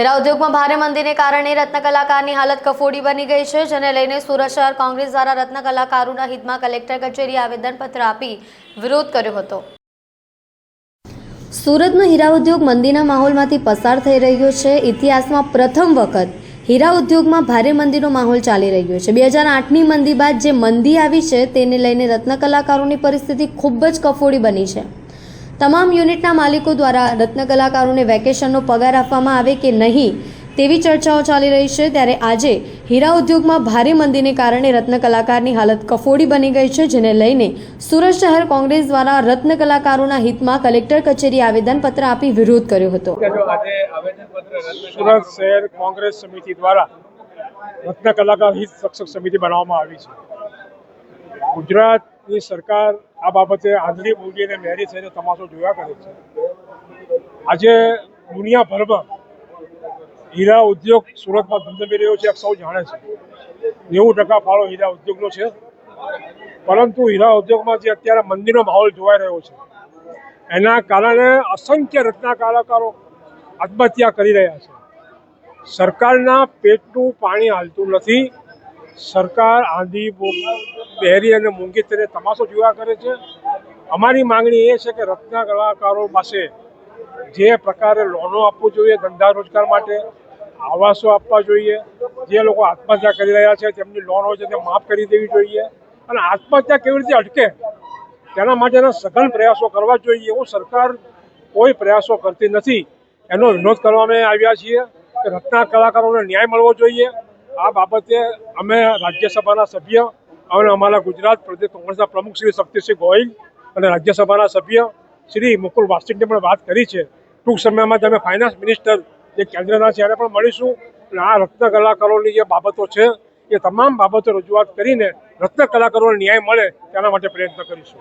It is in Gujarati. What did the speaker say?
હીરા ઉદ્યોગમાં ભારે મંદીને કારણે રત્ન કલાકારની હાલત કફોડી બની ગઈ છે, જેને લઈને સુરત શહેર કોંગ્રેસ દ્વારા રત્ન કલાકારોના હિતમાં કલેક્ટર કચેરી આવેદનપત્ર આપી વિરોધ કર્યો હતો. સુરતનો હીરા ઉદ્યોગ મંદીના માહોલમાંથી પસાર થઈ રહ્યો છે. ઇતિહાસમાં પ્રથમ વખત હીરા ઉદ્યોગમાં ભારે મંદીનો માહોલ ચાલી રહ્યો છે. બે હજાર આઠની મંદી બાદ જે મંદી આવી છે, તેને લઈને રત્ન કલાકારોની પરિસ્થિતિ ખૂબ જ કફોડી બની છે. તમામ યુનિટના માલિકો દ્વારા રત્ન કલાકારોને વેકેશનનો પગાર આપવામાં આવે કે નહીં તેવી ચર્ચાઓ ચાલી રહી છે. ત્યારે આજે હીરા ઉદ્યોગમાં ભારે મંદીને કારણે રત્ન કલાકારની હાલત કફોડી બની ગઈ છે, જેને લઈને સુરત શહેર કોંગ્રેસ દ્વારા રત્ન કલાકારોના હિતમાં કલેક્ટર કચેરી આવેદનપત્ર આપી વિરોધ કર્યો હતો. સુરત શહેર કોંગ્રેસ સમિતિ દ્વારા રત્ન કલાકાર હિત રક્ષક સમિતિ બનાવવામાં આવી છે. ગુજરાતની સરકાર આ બાબતે આંધળી બોલી અને મેરી થઈને તમાશો જોયા કરે છે. આજે દુનિયાભરમાં હીરા ઉદ્યોગ સુરતમાં ધમધમી રહ્યો છે સૌ જાણે છે. નેવું ટકા ફાળો હીરા ઉદ્યોગનો છે. પરંતુ હીરા ઉદ્યોગમાં જે અત્યારે મંદીનો માહોલ જોવાઈ રહ્યો છે, એના કારણે અસંખ્ય રચના કલાકારો આત્મહત્યા કરી રહ્યા છે. સરકારના પેટનું પાણી હાલતું નથી. સરકાર આંધી બહેરી અને મૂંગી તેને તમાશો જોયા કરે છે. અમારી માંગણી એ છે કે રત્ના કલાકારો પાસે જે પ્રકારે લોનો આપવું જોઈએ ધંધા રોજગાર માટે, આવાસો આપવા જોઈએ, જે લોકો આત્મહત્યા કરી રહ્યા છે તેમની લોન હોય છે તે માફ કરી દેવી જોઈએ અને આત્મહત્યા કેવી રીતે અટકે? તેના માટેના સઘન પ્રયાસો કરવા જોઈએ. એવું સરકાર કોઈ પ્રયાસો કરતી નથી. એનો વિરોધ કરવામાં આવ્યા છીએ કે રત્ના કલાકારોને ન્યાય મળવો જોઈએ. આ બાબતે અમે રાજ્યસભાના સભ્ય અને અમારા ગુજરાત પ્રદેશ કોંગ્રેસના પ્રમુખ શ્રી શક્તિસિંહ ગોહિલ અને રાજ્યસભાના સભ્ય શ્રી મુકુલ વાસ્તિકને પણ વાત કરી છે. ટૂંક સમયમાં તમે ફાઇનાન્સ મિનિસ્ટર જે કેન્દ્રના છે એને પણ મળીશું. અને આ રત્ન કલાકારોની જે બાબતો છે, એ તમામ બાબતો રજૂઆત કરીને રત્ન કલાકારોને ન્યાય મળે તેના માટે પ્રયત્ન કરીશું.